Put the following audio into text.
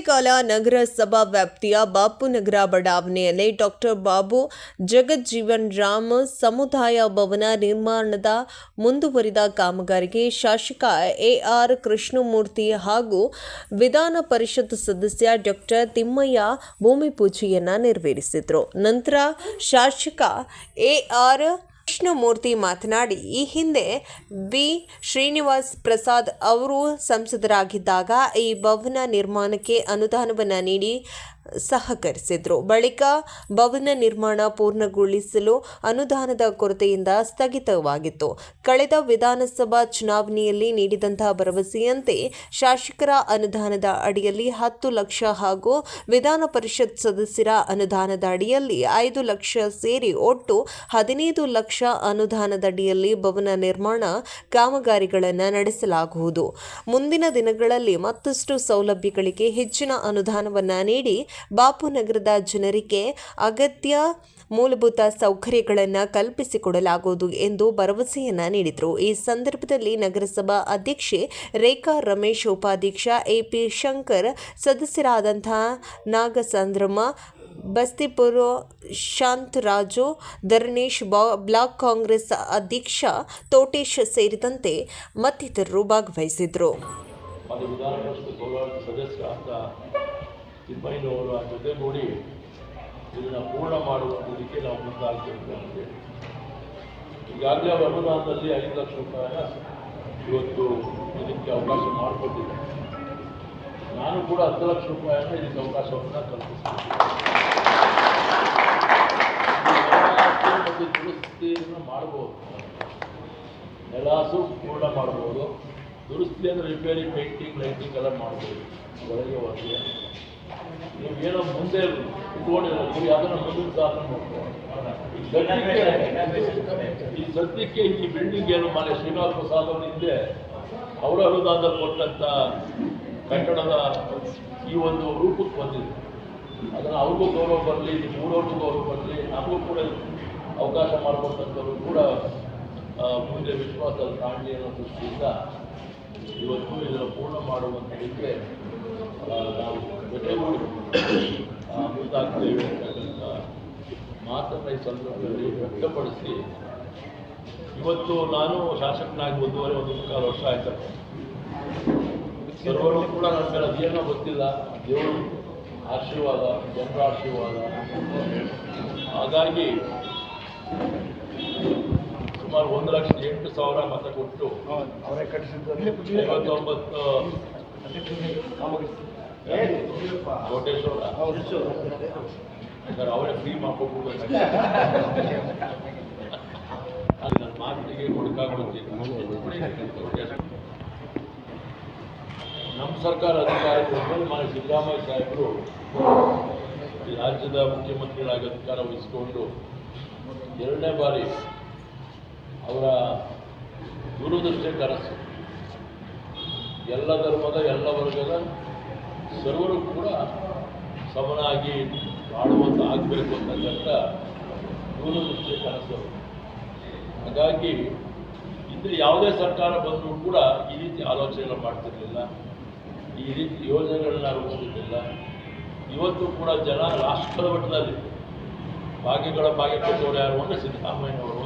ಕೊಳ್ಳೇಗಾಲ ನಗರಸಭಾ ವ್ಯಾಪ್ತಿಯ ಬಾಪುನಗರ ಬಡಾವಣೆಯಲ್ಲಿ ಡಾಕ್ಟರ್ ಬಾಬು ಜಗಜ್ಜೀವನ್ ರಾಮ್ ಸಮುದಾಯ ಭವನ ನಿರ್ಮಾಣದ ಮುಂದುವರಿದ ಕಾಮಗಾರಿಗೆ ಶಾಸಕ ಎಆರ್ ಕೃಷ್ಣಮೂರ್ತಿ ಹಾಗೂ ವಿಧಾನ ಪರಿಷತ್ ಸದಸ್ಯ ಡಾಕ್ಟರ್ ತಿಮ್ಮಯ್ಯ ಭೂಮಿ ಪೂಜೆಯನ್ನು ನೆರವೇರಿಸಿದರು. ನಂತರ ಶಾಸಕ ಎಆರ್ ಕೃಷ್ಣಮೂರ್ತಿ ಮಾತನಾಡಿ ಈ ಹಿಂದೆ ಬಿ ಶ್ರೀನಿವಾಸ್ ಪ್ರಸಾದ್ ಅವರು ಸಂಸದರಾಗಿದ್ದಾಗ ಈ ಭವನ ನಿರ್ಮಾಣಕ್ಕೆ ಅನುದಾನವನ್ನು ನೀಡಿ ಸಹಕರಿಸಿದರು. ಬಳಿಕ ಭವನ ನಿರ್ಮಾಣ ಪೂರ್ಣಗೊಳಿಸಲು ಅನುದಾನದ ಕೊರತೆಯಿಂದ ಸ್ಥಗಿತವಾಗಿತ್ತು. ಕಳೆದ ವಿಧಾನಸಭಾ ಚುನಾವಣೆಯಲ್ಲಿ ನೀಡಿದಂತಹ ಭರವಸೆಯಂತೆ ಶಾಸಕರ ಅನುದಾನದ ಅಡಿಯಲ್ಲಿ ಹತ್ತು ಲಕ್ಷ ಹಾಗೂ ವಿಧಾನ ಪರಿಷತ್ ಸದಸ್ಯರ ಅನುದಾನದ ಅಡಿಯಲ್ಲಿ ಐದು ಲಕ್ಷ ಸೇರಿ ಒಟ್ಟು ಹದಿನೈದು ಲಕ್ಷ ಅನುದಾನದಡಿಯಲ್ಲಿ ಭವನ ನಿರ್ಮಾಣ ಕಾಮಗಾರಿಗಳನ್ನು ನಡೆಸಲಾಗುವುದು. ಮುಂದಿನ ದಿನಗಳಲ್ಲಿ ಮತ್ತಷ್ಟು ಸೌಲಭ್ಯಗಳಿಗೆ ಹೆಚ್ಚಿನ ಅನುದಾನವನ್ನು ನೀಡಿ ಬಾಪುನಗರದ ಜನರಿಗೆ ಅಗತ್ಯ ಮೂಲಭೂತ ಸೌಕರ್ಯಗಳನ್ನು ಕಲ್ಪಿಸಿಕೊಡಲಾಗುವುದು ಎಂದು ಭರವಸೆಯನ್ನು ನೀಡಿದರು. ಈ ಸಂದರ್ಭದಲ್ಲಿ ನಗರಸಭಾ ಅಧ್ಯಕ್ಷೆ ರೇಖಾ ರಮೇಶ್, ಉಪಾಧ್ಯಕ್ಷ ಎಪಿ ಶಂಕರ್, ಸದಸ್ಯರಾದಂತಹ ನಾಗಸಂದ್ರಮ್ಮ, ಬಸ್ತಿಪುರ ಶಾಂತರಾಜು, ಧರಣೇಶ್ ಬ್ಲಾಕ್ ಕಾಂಗ್ರೆಸ್ ಅಧ್ಯಕ್ಷ ತೋಟೇಶ್ ಸೇರಿದಂತೆ ಮತ್ತಿತರರು ಭಾಗವಹಿಸಿದರು. ತಿಮ್ಮಯ್ಯನವರು ಆ ಜೊತೆಗೂಡಿ ಇದನ್ನು ಪೂರ್ಣ ಮಾಡುವಂಥದಕ್ಕೆ ನಾವು ಮುಂದಾಗಬೇಕು ಅಂತೇಳಿ ಈಗಾಗಲೇ ಅನುದಾನದಲ್ಲಿ ಐದು ಲಕ್ಷ ರೂಪಾಯಿನ ಇವತ್ತು ಇದಕ್ಕೆ ಅವಕಾಶ ಮಾಡಿಕೊಟ್ಟಿದೆ ನಾನು ಕೂಡ ಹತ್ತು ಲಕ್ಷ ರೂಪಾಯಿನ ಇದಕ್ಕೆ ಅವಕಾಶವನ್ನು ಕಲ್ಪಿಸ್ತೀನಿ. ದುರಸ್ತಿಯನ್ನು ಮಾಡ್ಬೋದು. ನೆಲಾಸು ಪೂರ್ಣ ಮಾಡ್ಬೋದು. ದುರಸ್ತಿ ಅಂದರೆ ರಿಪೇರಿ ಪೇಂಟಿಂಗ್ ಲೈಟಿಂಗ್ ಎಲ್ಲ ಮಾಡ್ಬೋದು. ಒಳಗೆ ಹೊರಗೆ ನೀವೇನೋ ಮುಂದೆ ಇಟ್ಕೊಂಡಿರೋ ನೀವು ಯಾವ್ದಾರ ಮುಂದಿನ ಸಾಧನೆ ಈ ಸದ್ಯಕ್ಕೆ ಈ ಬಿಲ್ಡಿಂಗ್ ಏನು ಮನೆ ಶ್ರೀನಿವಾಸ ಪ್ರಸಾದ್ ಅವರು ಹಿಂದೆ ಅವರ ಹೃದಯದ ಕೊಟ್ಟಂಥ ಕಟ್ಟಡದ ಈ ಒಂದು ರೂಪಕ್ಕೆ ಬಂದಿದೆ. ಅದನ್ನು ಅವ್ರಿಗೂ ಗೌರವ ಬರಲಿ ಊರವ್ರಿಗೂ ಗೌರವ ಬರಲಿ ನಮಗೂ ಕೂಡ ಅವಕಾಶ ಮಾಡಿಕೊಟ್ಟಂಥವ್ರು ಕೂಡ ಮುಂದೆ ವಿಶ್ವಾಸ ಕಾಣಲಿ ಅನ್ನೋ ದೃಷ್ಟಿಯಿಂದ ಇವತ್ತು ಇದನ್ನು ಪೂರ್ಣ ಮಾಡುವಂತ ಆ, ನಾವು ಜೊತೆಗೂಡಿ ಮುಂದಾಗ್ತೇವೆ ಅಂತಕ್ಕಂಥ ಮಾತನ್ನು ಈ ಸಂದರ್ಭದಲ್ಲಿ ವ್ಯಕ್ತಪಡಿಸಿ ಇವತ್ತು ನಾನು ಶಾಸಕನಾಗಿ ಒಂದೂವರೆ ಒಂದು ಮುಕ್ಕಾಲು ವರ್ಷ ಆಯ್ತಪ್ಪ ಸರ್ವರು ಕೂಡ ನನ್ನ ಮೇಲೆ ಅದೇನೋ ಗೊತ್ತಿಲ್ಲ. ದೇವರು ಆಶೀರ್ವಾದ ಜನರ ಆಶೀರ್ವಾದ. ಹಾಗಾಗಿ ಸುಮಾರು ಒಂದು ಲಕ್ಷದ ಎಂಟು ಸಾವಿರ ಮತ ಕೊಟ್ಟು ಅವರೇ ಕಟ್ಟಿಸಿದ್ದಾರೆ ಐವತ್ತೊಂಬತ್ತು ಕೋಟೇಶ್ವರ. ಸರ್, ಅವರೇ ಫ್ರೀ ಅಲ್ಲಿ ನನ್ನ ಮಾತಿಗೆ ಕೊಡಕಾಗ್ಬಿಡ್ತೀನಿ ನಮ್ಮ ಸರ್ಕಾರ ಅಧಿಕಾರಿಗಳು ಮಾನ್ಯ ಸಿದ್ದರಾಮಯ್ಯ ಸಾಹೇಬರು ರಾಜ್ಯದ ಮುಖ್ಯಮಂತ್ರಿಗಳಾಗಿ ಅಧಿಕಾರ ವಹಿಸಿಕೊಂಡು ಎರಡನೇ ಬಾರಿ ಅವರ ದೂರದೃಷ್ಟಿ ಕನಸು. ಎಲ್ಲ ಧರ್ಮದ, ಎಲ್ಲ ವರ್ಗದ ಸರ್ವರು ಕೂಡ ಸಮನಾಗಿ ಮಾಡುವಂತ ಆಗಬೇಕು ಅಂತಕ್ಕಂಥ ದೂರದೃಷ್ಟಿಯ ಕನಸು. ಹಾಗಾಗಿ ಹಿಂದೆ ಯಾವುದೇ ಸರ್ಕಾರ ಬಂದರೂ ಕೂಡ ಈ ರೀತಿ ಆಲೋಚನೆಗಳು ಮಾಡ್ತಿರಲಿಲ್ಲ, ಈ ರೀತಿ ಯೋಜನೆಗಳನ್ನ ರೂಪಿಸ್ತಿರ್ಲಿಲ್ಲ ಇವತ್ತು ಕೂಡ ಜನ ರಾಷ್ಟ್ರದ ಮಟ್ಟದಲ್ಲಿ ಭಾಗ್ಯಗಳ ಭಾಗ್ಯ ಕೊಟ್ಟವರು ಯಾರು ಅಂದರೆ ಸಿದ್ದರಾಮಯ್ಯನವರು